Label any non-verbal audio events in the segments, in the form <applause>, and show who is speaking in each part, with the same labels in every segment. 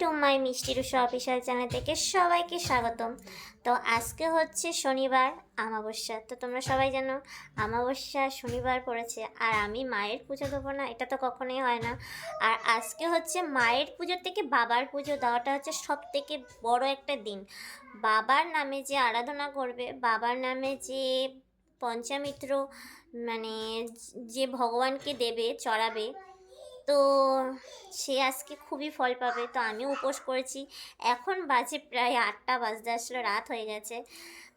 Speaker 1: To my মিষ্টি Russo official channel থেকে সবাইকে স্বাগতম। তো আজকে হচ্ছে শনিবার, আমাবস্যা। তো তোমরা সবাই জানো, আমাবস্যা শনিবার পড়েছে। আর আমি মায়ের পুজো দেবো না, এটা তো কখনোই হয় না। আর আজকে হচ্ছে মায়ের পুজোর থেকে বাবার পুজো দেওয়াটা হচ্ছে সব থেকে বড় একটা দিন। বাবার নামে যে আরাধনা করবে, বাবার নামে যে পঞ্চামিত্র মানে যে ভগবানকে দেবে, চড়াবে তো সে আজকে খুবই ফল পাবে। তো আমিও উপোস করেছি। এখন বাজে প্রায় আটটা বাজতে আসলে, রাত হয়ে গেছে।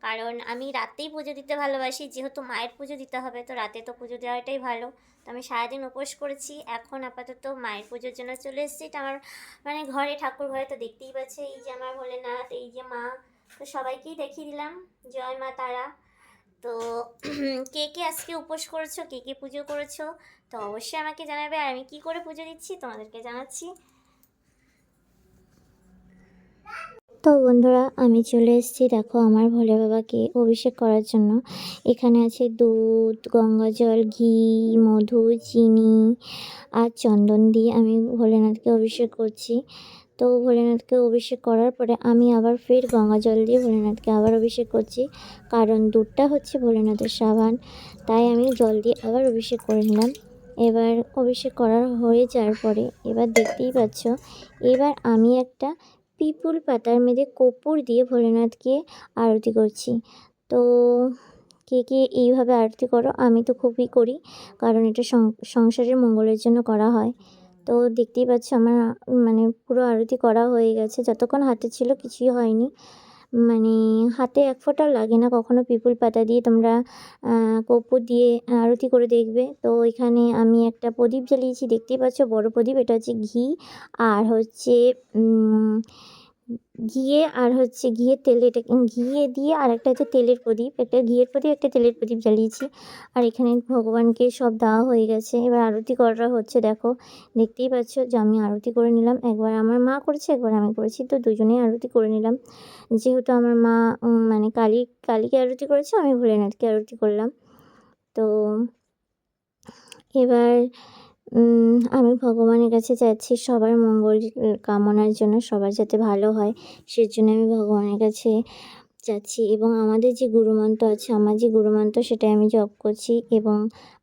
Speaker 1: কারণ আমি রাতেই পুজো দিতে ভালোবাসি, যেহেতু মায়ের পুজো দিতে হবে, তো রাতে তো পুজো দেওয়াটাই ভালো। তো আমি সারাদিন উপোস করেছি। এখন আপাতত মায়ের পুজোর জন্য চলে এসেছি। তো আমার মানে ঘরে ঠাকুর ঘরে তো দেখতেই পাচ্ছে, এই যে আমার ভোলেনাথ, এই যে মা, তো সবাইকেই দেখিয়ে দিলাম। জয় মা তারা। তো <clears throat> কে কে আজকে উপোস করেছ, কে কে পুজো করেছ, তো অবশ্যই আমাকে জানাবে। আর আমি কি করে পুজো দিচ্ছি তোমাদেরকে জানাচ্ছি। তো বন্ধুরা, আমি চলে এসেছি, দেখো আমার ভোলে বাবাকে অভিষেক করার জন্য। এখানে আছে দুধ, গঙ্গা জল, ঘি, মধু, চিনি আর চন্দন দিয়ে আমি ভোলেনাথকে অভিষেক করছি। তো ভোলেনাথকে অভিষেক করার পরে আমি আবার ফের গঙ্গা জল দিয়ে ভোলেনাথকে আবার অভিষেক করছি। কারণ দুধটা হচ্ছে ভোলেনাথের সাবান, তাই আমি জল দিয়ে আবার অভিষেক করে নিলাম। এবার অভিষেক করার হয়ে যাওয়ার পরে এবার দেখতেই পাচ্ছ, এবার আমি একটা পিপুল পাতার মেঝে কপুর দিয়ে ভোলেনাথকে আরতি করছি। তো কে কে এইভাবে আরতি করো, আমি তো খুবই করি, কারণ এটা সংসারের মঙ্গলের জন্য করা হয়। তো দেখতেই পাচ্ছ আমার মানে পুরো আরতি করা হয়ে গেছে। যতক্ষণ হাতে ছিল কিছুই হয়নি। মানে হাতে এক ফোঁটাও লাগে না কখনো পিপুল পাতা দিয়ে তোমরা কর্পূর দিয়ে আরতি করে দেখবে। তো এখানে আমি একটা প্রদীপ জ্বালিয়েছি। দেখতেই পাচ্ছ বড় প্রদীপ। এটা হচ্ছে ঘি। আর হচ্ছে ঘিয়ে আর হচ্ছে ঘিয়ের তেল এটা ঘিয়ে দিয়ে আর একটা হচ্ছে তেলের প্রদীপ। একটা ঘিয়ের প্রদীপ, একটা তেলের প্রদীপ জ্বালিয়েছি। আর এখানে ভগবানকে সব দেওয়া হয়ে গেছে। এবার আরতি করা হচ্ছে, দেখো, দেখতেই পাচ্ছ যে আমি আরতি করে নিলাম। একবার আমার মা করেছে, একবার আমি করেছি। তো দুজনেই আরতি করে নিলাম। যেহেতু আমার মা মানে কালী, কালীকে আরতি করেছে, আমি ভোলেনাথকে আরতি করলাম। তো এবার আমি ভগবানের কাছে চাচ্ছি সবার মঙ্গল কামনার জন্য সবার যাতে ভালো হয়, সেজন্য আমি ভগবানের কাছে চাচ্ছি এবং আমাদের যে গুরুমন্ত্র আছে, আমার যে গুরুমন্ত্র সেটাই আমি জপ করছি। এবং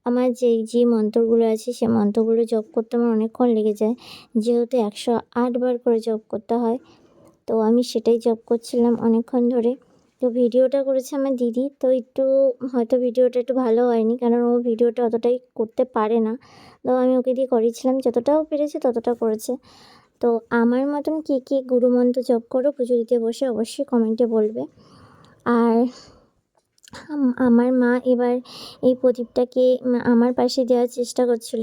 Speaker 1: আমার যে যে মন্ত্রগুলো আছে, সে মন্ত্রগুলো জপ করতে আমার অনেকক্ষণ লেগে যায়। যেহেতু একশো আটবার করে জপ করতে হয়, তো আমি সেটাই জব করছিলাম অনেকক্ষণ ধরে। তো ভিডিওটা করেছে আমার দিদি। তো একটু হয়তো ভিডিওটা একটু ভালো হয়নি, কারণ ও ভিডিওটা অতটাই করতে পারে না। তো আমি ওকে দিয়ে করিয়েছিলাম যতটাও পেরেছে ততটা করেছে। তো আমার মতন কী কী গুরুমন্ত্র জপ করো, পুজো দিতে বসে অবশ্যই কমেন্টে বলবে। আর আমার মা এবার এই প্রদীপটাকে আমার পাশে দেওয়ার চেষ্টা করছিল।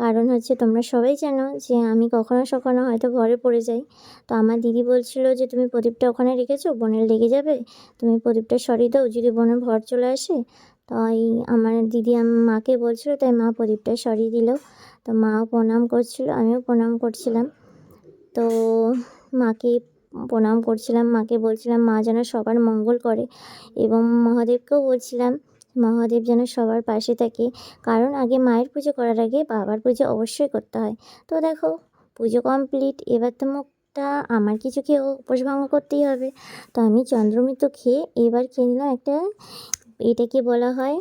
Speaker 1: কারণ হচ্ছে তোমরা সবাই জানো যে আমি কখনো সখনো হয়তো ঘরে পড়ে যাই। তো আমার দিদি বলছিল যে, তুমি প্রদীপটা ওখানে রেখেছো? বোনের লেগে যাবে? তুমি প্রদীপটা সরিয়ে দাও, যদি বোনের ভর চলে আসে? তাই আমার দিদি মাকে বলছিল, তাই মা প্রদীপটা সরিয়ে দিল। তো মাও প্রণাম করছিল, আমিও প্রণাম করছিলাম। তো মাকে প্রণাম করছিলাম, মাকে বলছিলাম, মা যেন সবার মঙ্গল করে। এবং মহাদেবকেও বলছিলাম, মহাদেব যেন সবার পাশে থাকে। কারণ আগে মায়ের পুজো করার আগে বাবার পুজো অবশ্যই করতে হয়। তো দেখো, পুজো কমপ্লিট এবার তো মুখটা আমার কিছু খেয়ে উপোস ভঙ্গ করতেই হবে। তো আমি চন্দ্রমিত খেয়ে এবার খেয়ে নিলাম একটা, এটাকে বলা হয়